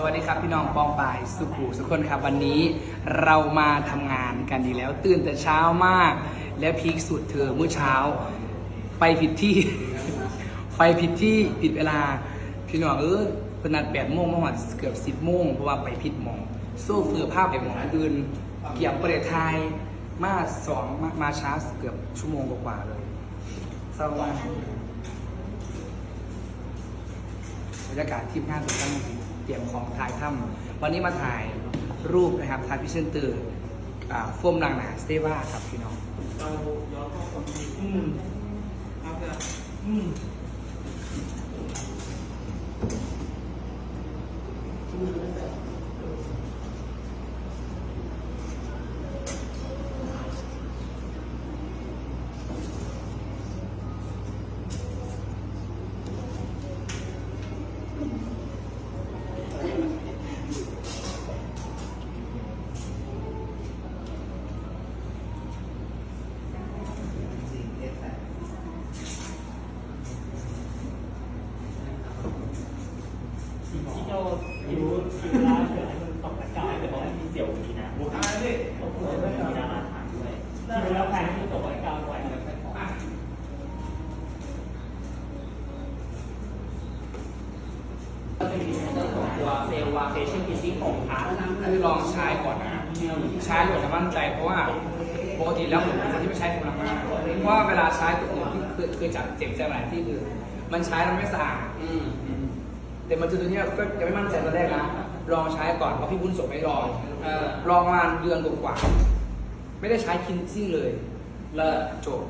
สวัสดีครับพี่น้องปองปายสุขูสุขคนครับวันนี้เรามาทำงานกันดีกแล้ว ตื่นแต่เช้ามาก แล้วพีคสุดเธอเมื่อเช้า ไปผิดที่ ไปผิดที่ผิดเวลา พี่น้องเออเพนนัดแปดโมงเมื่อวานเกือบสิบโมงเพราะว่าไปผิดหมองโซ่เฟือภาพไปหมองอื่นเกี่ยวประเทศไทยมาสองมามาช้าเกือบชั่วโมงกว่าๆเลยเศร้า บรรยากาศที่งานทุกท่านเตรียมของถ่ายถ้ำวันนี้มาถ่ายรูปนะครับถ่ายพิเศษตื่นอ่าโฟมลังหนาสเตว่าครับพี่น้องเราย้อนข้อความดีอืมครับเนี่ยอืม อยู่อยู่ร้านเกิดมันตกตะกายแต่บอกว่ามีเสี่ยวดีนะบุคคลที่ตกเมีดาราถามด้วยที่แล้วใครที่ตกตะกายบ่อยเซนเตอร์ขอตัวเซลล์วาเฟชั่นพีซีของพาร์ทคือลองใช้ก่อนนะใช้ก่อนจะมั่นใจเพราะว่าปกติแล้วผมเป็นคนที่ไม่ใช้โฟมลังหน้าเพราะว่าเวลาใช้ตัวอื่นที่เคยเจับเจ็บใจหลายที่คือ มันใช้แล้วไม่สะอาด แต่มันจะตัวเนี้ยก็ยังไม่มั่นใจตอนแรกนะ ลองใช้ก่อนเพราะพี่บุญส่งให้ลองเออลองประมาณเดือนกว่าๆไม่ได้ใช้คินซิ่งเลยเลิศจบ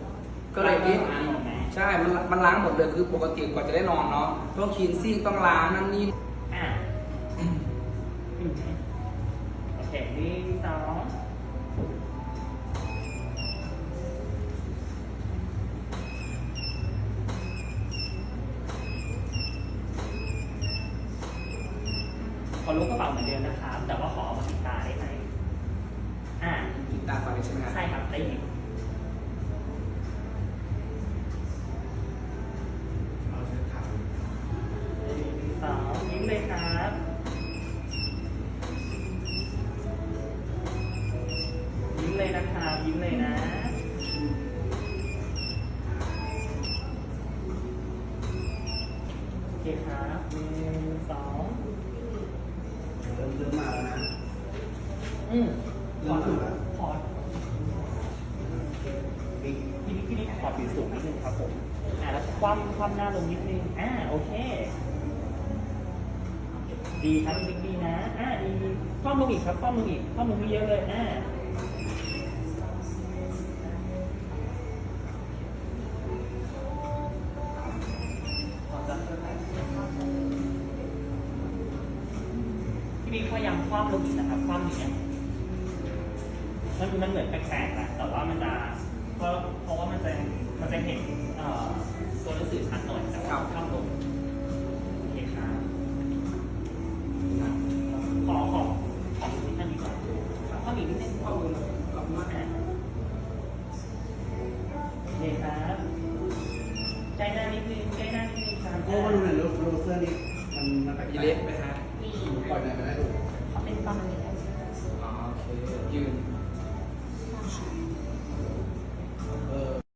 ก็เลยคิดอ่านหมดไหมใช่ มันมันล้างหมดเลยคือปกติกว่าจะได้นอนเนาะต้องคลีนซิ่งต้องล้างนั่นนี่อะอืมโอเคหนึ่งสอง ขอรู้กระเป๋าเหมือนเดิมนะครับ แต่ว่าขอเอามาติดตาได้ไหมอ่าติดตามฟังเลยใช่ไหมครับใช่ครับได้ยินเอาเชิญถามหนึ่งสองยิ้มเลยครับยิ้มเลยนะครับยิ้มเลยนะโอเคครับหนึ่งสอง เริ่มเริ่มมาแล้วนะอืมขอเริ่มมาแล้วขอพี่พี่พี่นี่ขอผิวสูงนิดนึงครับผม อ่าแล้วคว่ำคว่ำหน้าลงนิดนึง อ่าโอเค ดีครับพี่ดีนะ อ่าดีคว่ำลงอีกครับคว่ำลงอีกคว่ำลงเยอะเลย อ่า กพยายามคว่ำลงอีกนะครับคว่ำอย่างเงี้ยมันมันเหมือนแปลกๆแหละแต่ว่ามันจะเพราะเพราะว่ามันจะมันจะเห็นเอ่อตัวหนังสือชัดหน่อยแต่ว่าคว่ำลงโอเคครับขอขอขอดูที่ท่านนี้ก่อนข้อมีนิดนึงข้อมูลขอบคุณมากโอเคครับใจหน้านิดนึงใจหน้านิดนึงครับโอ้มาดูหน่อยลูกโรเซอร์นี่มันมันแปลกๆอีเล็กไปหา 我也